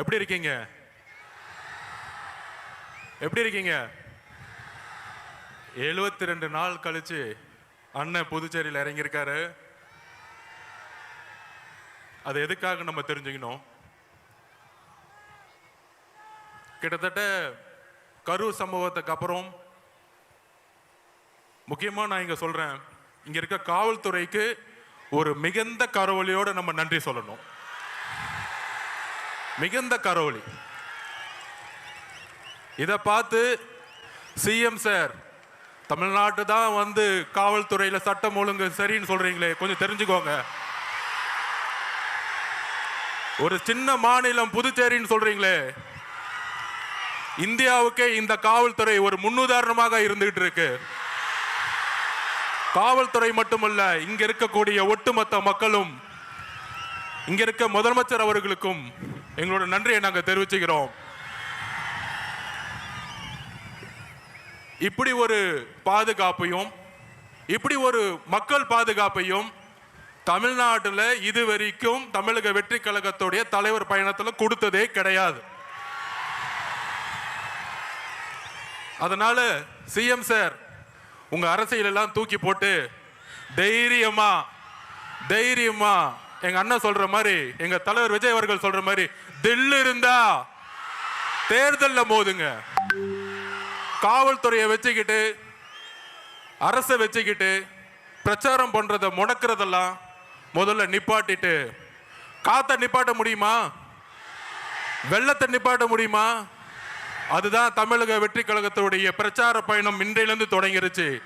எப்படி இருக்கீங்க? எப்படி இருக்கீங்க? எழுபத்தி ரெண்டு நாள் கழிச்சு அண்ணன் புதுச்சேரியில் இறங்கியிருக்காரு. அது எதுக்காக நம்ம தெரிஞ்சுக்கணும்? கிட்டத்தட்ட கரூர் சம்பவத்துக்கு அப்புறம் முக்கியமாக நான் இங்கே சொல்கிறேன் இங்கே இருக்க காவல்துறைக்கு ஒரு மிகுந்த கரவொலியோட நம்ம நன்றி சொல்லணும். மிகுந்த கரோலி இதை பார்த்து சிஎம் சார் தமிழ்நாட்டு தான் வந்து காவல்துறையில் சட்டம் ஒழுங்கு சரின்னு சொல்றீங்களே கொஞ்சம் தெரிஞ்சுக்கோங்க. ஒரு சின்ன மாநிலம் புதுச்சேரின்னு சொல்றீங்களே இந்தியாவுக்கே இந்த காவல்துறை ஒரு முன்னுதாரணமாக இருந்துகிட்டு இருக்கு. காவல்துறை மட்டுமல்ல இங்க இருக்கக்கூடிய ஒட்டுமொத்த மக்களும் இங்க இருக்க முதலமைச்சர் அவர்களுக்கும் எங்களோட நன்றியை நாங்கள் தெரிவிச்சுக்கிறோம். இப்படி ஒரு பாதுகாப்பையும் இப்படி ஒரு மக்கள் பாதுகாப்பையும் தமிழ்நாட்டில் இதுவரைக்கும் தமிழக வெற்றி கழகத்துடைய தலைவர் பயணத்தில் கொடுத்ததே கிடையாது. அதனால சிஎம் சார் உங்க அரசியலெல்லாம் தூக்கி போட்டு தைரியமா தைரியமா எங்க அண்ணன் சொல்ற மாதிரி எங்க தலைவர் விஜய் அவர்கள் சொல்ற மாதிரி தில்லு இருந்தா தேர்தல்ல மோதுங்க. காவல்துறையை வச்சுக்கிட்டு அரசை வச்சுக்கிட்டு பிரச்சாரம் பண்றத முடக்கிறதெல்லாம் முதல்ல நிப்பாட்டிட்டு காத்த நிப்பாட்ட முடியுமா? வெள்ளத்தை நிப்பாட்ட முடியுமா? அதுதான் தமிழக வெற்றி கழகத்துடைய பிரச்சார பயணம் இன்றையிலிருந்து தொடங்கிருச்சு.